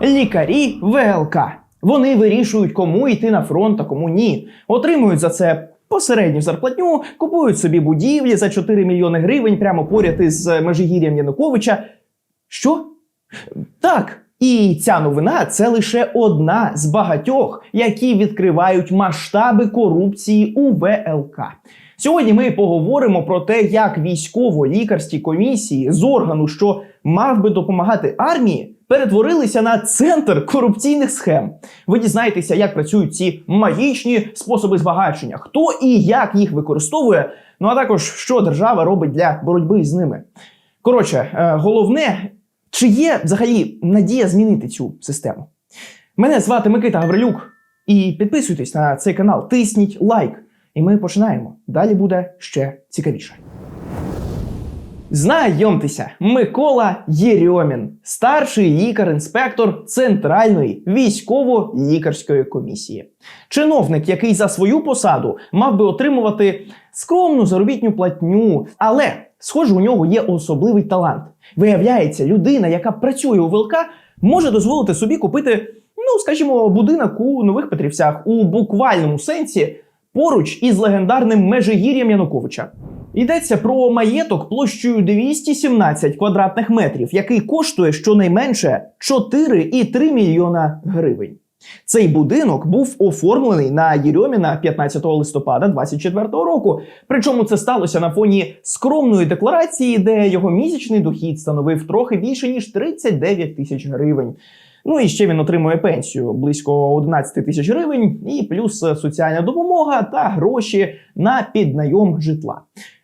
Лікарі ВЛК. Вони вирішують, кому йти на фронт, а кому ні. Отримують за це посередню зарплатню, купують собі будівлі за 4 мільйони гривень прямо поряд із е, Межигір'ям Януковича. Що? Так. І ця новина це лише одна з багатьох, які відкривають масштаби корупції у ВЛК. Сьогодні ми поговоримо про те, як військово-лікарські комісії з органу, що мав би допомагати армії, перетворилися на центр корупційних схем. Ви дізнаєтеся, як працюють ці магічні способи збагачення, хто і як їх використовує. Ну а також що держава робить для боротьби з ними. Коротше, е, головне, чи є взагалі надія змінити цю систему? Мене звати Микита Гаврилюк. І підписуйтесь на цей канал, тисніть лайк. І ми починаємо. Далі буде ще цікавіше. Знайомтеся, Микола Єрьомін, старший лікар-інспектор Центральної військово-лікарської комісії. Чиновник, який за свою посаду мав би отримувати скромну заробітню платню, але, схоже, у нього є особливий талант. Виявляється, людина, яка працює у ВЛК, може дозволити собі купити, ну скажімо, будинок у нових Петрівцях у буквальному сенсі поруч із легендарним Межигір'ям Януковича. Йдеться про маєток площею 217 квадратних метрів, який коштує щонайменше 4,3 мільйона гривень. Цей будинок був оформлений на Єрьоміна 15 листопада 24 року. Причому це сталося на фоні скромної декларації, де його місячний дохід становив трохи більше ніж 39 тисяч гривень. Ну і ще він отримує пенсію близько 11 тисяч гривень, і плюс соціальна допомога та гроші на піднайом житла.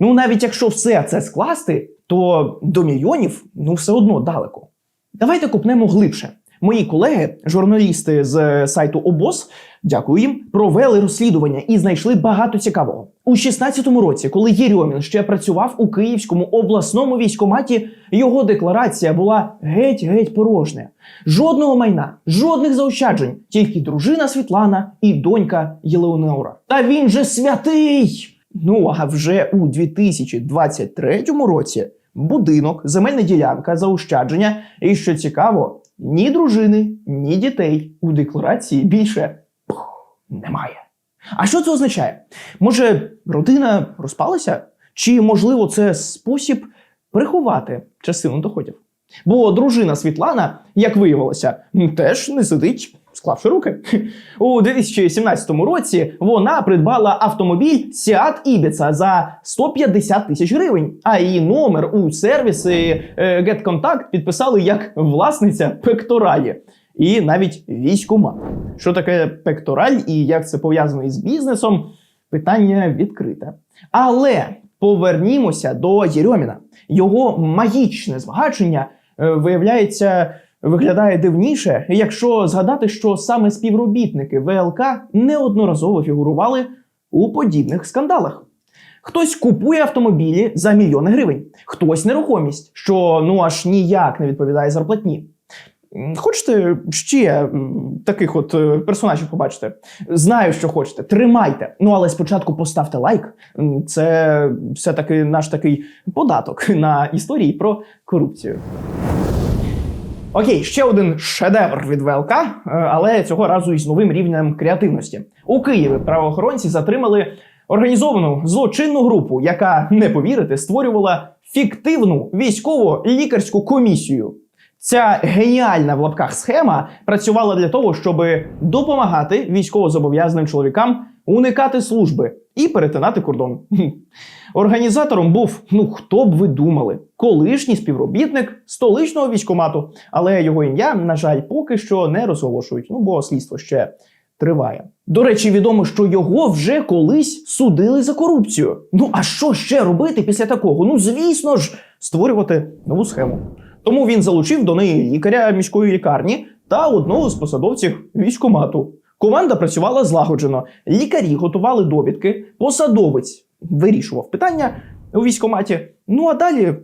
Ну навіть якщо все це скласти, то до мільйонів ну все одно далеко. Давайте купнемо глибше. Мої колеги, журналісти з сайту ОБОС, дякую їм, провели розслідування і знайшли багато цікавого. У 16-му році, коли Єрьомін ще працював у Київському обласному військоматі, його декларація була геть-геть порожня. Жодного майна, жодних заощаджень, тільки дружина Світлана і донька Єлеонора. Та він же святий! Ну а вже у 2023 році будинок, земельна ділянка, заощадження і що цікаво, ні дружини, ні дітей у декларації більше пух, немає. А що це означає? Може, родина розпалася? Чи можливо це спосіб приховати частину доходів? Бо дружина Світлана, як виявилося, теж не сидить, склавши руки. У 2017 році вона придбала автомобіль Seat Ibiza за 150 тисяч гривень, а її номер у сервіси е, GetContact підписали як власниця пекторалі. І навіть військомат. Що таке пектораль і як це пов'язано із бізнесом? Питання відкрите. Але повернімося до Єрьоміна. Його магічне збагачення е, виявляється. Виглядає дивніше, якщо згадати, що саме співробітники ВЛК неодноразово фігурували у подібних скандалах. Хтось купує автомобілі за мільйони гривень, хтось нерухомість, що ну аж ніяк не відповідає зарплатні. Хочете ще таких от е, персонажів побачити? Знаю, що хочете. Тримайте. Ну але спочатку поставте лайк. Це все-таки наш такий податок на історії про корупцію. Окей, ще один шедевр від ВЛК, е, але цього разу із новим рівнем креативності. У Києві правоохоронці затримали організовану злочинну групу, яка, не повірите, створювала фіктивну військово-лікарську комісію. Ця геніальна в лапках схема працювала для того, щоб допомагати військовозобов'язаним чоловікам уникати служби і перетинати кордон. Організатором був, ну хто б ви думали, колишній співробітник столичного військомату, але його ім'я, на жаль, поки що не розголошують. Ну бо слідство ще триває. До речі, відомо, що його вже колись судили за корупцію. Ну а що ще робити після такого? Ну звісно ж, створювати нову схему. Тому він залучив до неї лікаря міської лікарні та одного з посадовців військомату. Команда працювала злагоджено. Лікарі готували довідки, посадовець вирішував питання у військкоматі. Ну а далі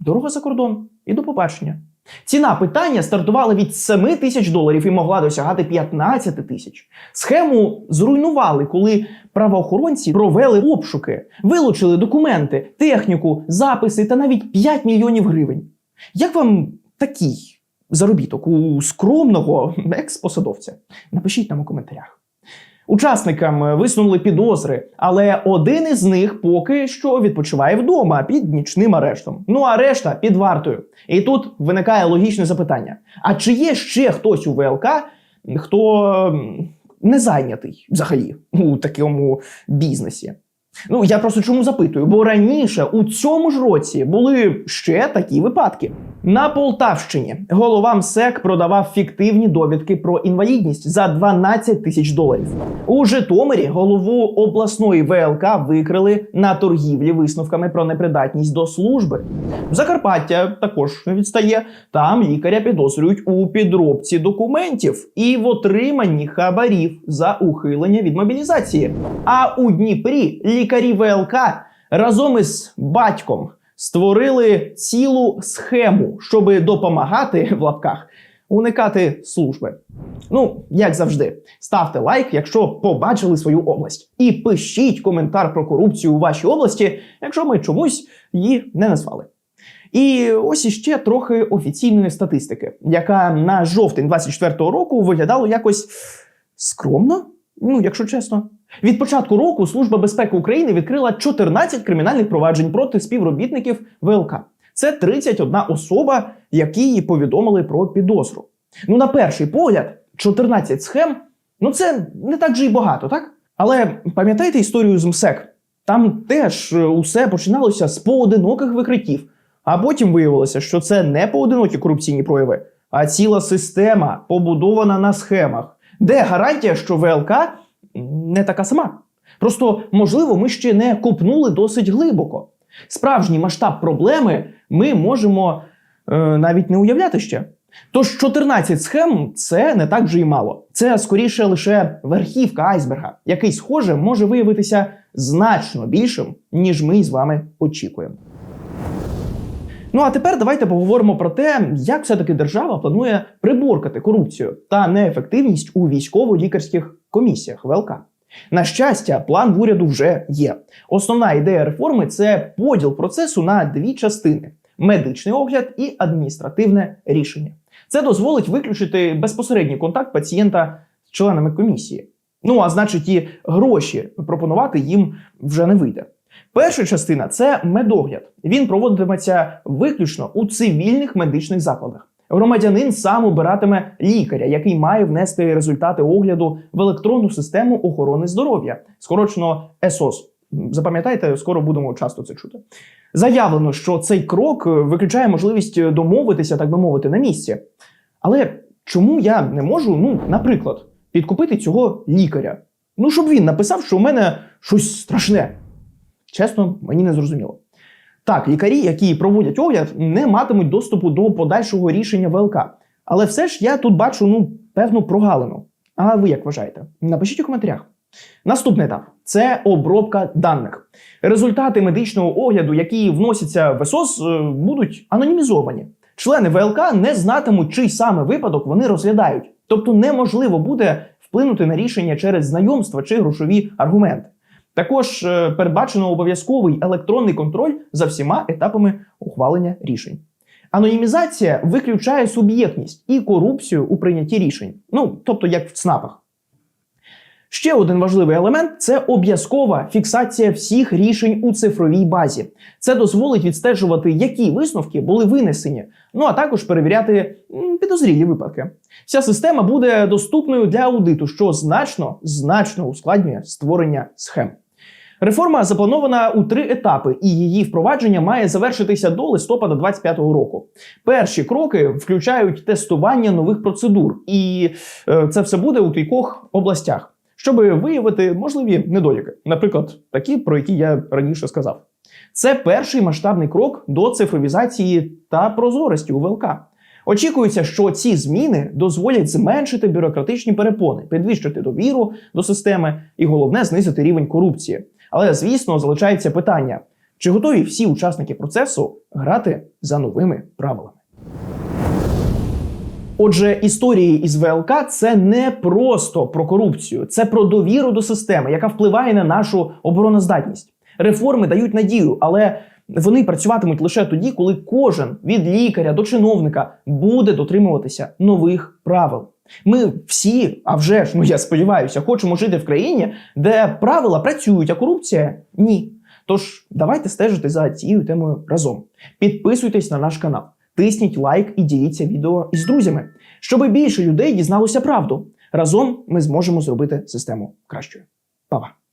дорога за кордон і до побачення. Ціна питання стартувала від 7 тисяч доларів і могла досягати 15 тисяч. Схему зруйнували, коли правоохоронці провели обшуки, вилучили документи, техніку, записи та навіть 5 мільйонів гривень. Як вам такий заробіток у скромного екс-посадовця? Напишіть нам у коментарях. Учасникам висунули підозри, але один із них поки що відпочиває вдома під нічним арештом. Ну а решта під вартою. І тут виникає логічне запитання: а чи є ще хтось у ВЛК, хто не зайнятий взагалі у такому бізнесі? Ну я просто чому запитую? Бо раніше у цьому ж році були ще такі випадки. На Полтавщині голова МСЕК продавав фіктивні довідки про інвалідність за 12 тисяч доларів. У Житомирі голову обласної ВЛК викрили на торгівлі висновками про непридатність до служби. Закарпаття також відстає. Там лікаря підозрюють у підробці документів і в отриманні хабарів за ухилення від мобілізації. А у Дніпрі лікарі ВЛК разом із батьком створили цілу схему, щоб допомагати в лапках уникати служби. Ну, як завжди, ставте лайк, якщо побачили свою область, і пишіть коментар про корупцію у вашій області, якщо ми чомусь її не назвали. І ось іще трохи офіційної статистики, яка на жовтень 24-го року виглядала якось скромно, ну якщо чесно. Від початку року Служба безпеки України відкрила 14 кримінальних проваджень проти співробітників ВЛК. Це 31 особа, які їй повідомили про підозру. Ну, на перший погляд, 14 схем, ну це не так же й багато, так? Але пам'ятаєте історію з МСЕК? Там теж е, усе починалося з поодиноких викриттів, а потім виявилося, що це не поодинокі корупційні прояви, а ціла система, побудована на схемах, де гарантія, що ВЛК не така сама. Просто, можливо, ми ще не копнули досить глибоко. Справжній масштаб проблеми ми можемо е, навіть не уявляти ще. Тож 14 схем це не так вже й мало. Це скоріше лише верхівка айсберга, який, схоже, може виявитися значно більшим, ніж ми з вами очікуємо. Ну а тепер давайте поговоримо про те, як все-таки держава планує приборкати корупцію та неефективність у військово-лікарських комісіях ВЛК. На щастя, план в уряду вже є. Основна ідея реформи це поділ процесу на дві частини: медичний огляд і адміністративне рішення. Це дозволить виключити безпосередній контакт пацієнта з членами комісії. Ну а значить, і гроші пропонувати їм вже не вийде. Перша частина це медогляд. Він проводитиметься виключно у цивільних медичних закладах. Громадянин сам обиратиме лікаря, який має внести результати огляду в електронну систему охорони здоров'я, скорочено ЕСОС. Запам'ятайте, скоро будемо часто це чути. Заявлено, що цей крок виключає можливість домовитися, так би мовити, на місці. Але чому я не можу, ну, наприклад, підкупити цього лікаря? Ну, щоб він написав, що у мене щось страшне. Чесно, мені не зрозуміло. Так, лікарі, які проводять огляд, не матимуть доступу до подальшого рішення ВЛК. Але все ж я тут бачу ну, певну прогалину. А ви як вважаєте? Напишіть у коментарях. Наступний етап це обробка даних. Результати медичного огляду, які вносяться в ЕСОС, е, будуть анонімізовані. Члени ВЛК не знатимуть, чий саме випадок вони розглядають. Тобто неможливо буде вплинути на рішення через знайомства чи грошові аргументи. Також е, передбачено обов'язковий електронний контроль за всіма етапами ухвалення рішень. Анонімізація виключає суб'єктність і корупцію у прийнятті рішень, ну тобто як в ЦНАПах. Ще один важливий елемент це обов'язкова фіксація всіх рішень у цифровій базі. Це дозволить відстежувати, які висновки були винесені, ну а також перевіряти підозрілі випадки. Вся система буде доступною для аудиту, що значно значно ускладнює створення схем. Реформа запланована у три етапи, і її впровадження має завершитися до листопада 2025 року. Перші кроки включають тестування нових процедур, і е, це все буде у кількох областях, щоб виявити можливі недоліки, наприклад, такі, про які я раніше сказав. Це перший масштабний крок до цифровізації та прозорості у ВЛК. Очікується, що ці зміни дозволять зменшити бюрократичні перепони, підвищити довіру до системи і головне знизити рівень корупції. Але звісно, залишається питання: чи готові всі учасники процесу грати за новими правилами? Отже, історії із ВЛК це не просто про корупцію, це про довіру до системи, яка впливає на нашу обороноздатність. Реформи дають надію, але Вони працюватимуть лише тоді, коли кожен від лікаря до чиновника буде дотримуватися нових правил. Ми всі, а вже ж, ну я сподіваюся, хочемо жити в країні, де правила працюють, а корупція ні. Тож давайте стежити за цією темою разом. Підписуйтесь на наш канал, тисніть лайк і діліться відео із друзями, щоб більше людей дізналося правду. Разом ми зможемо зробити систему кращою. Па-па!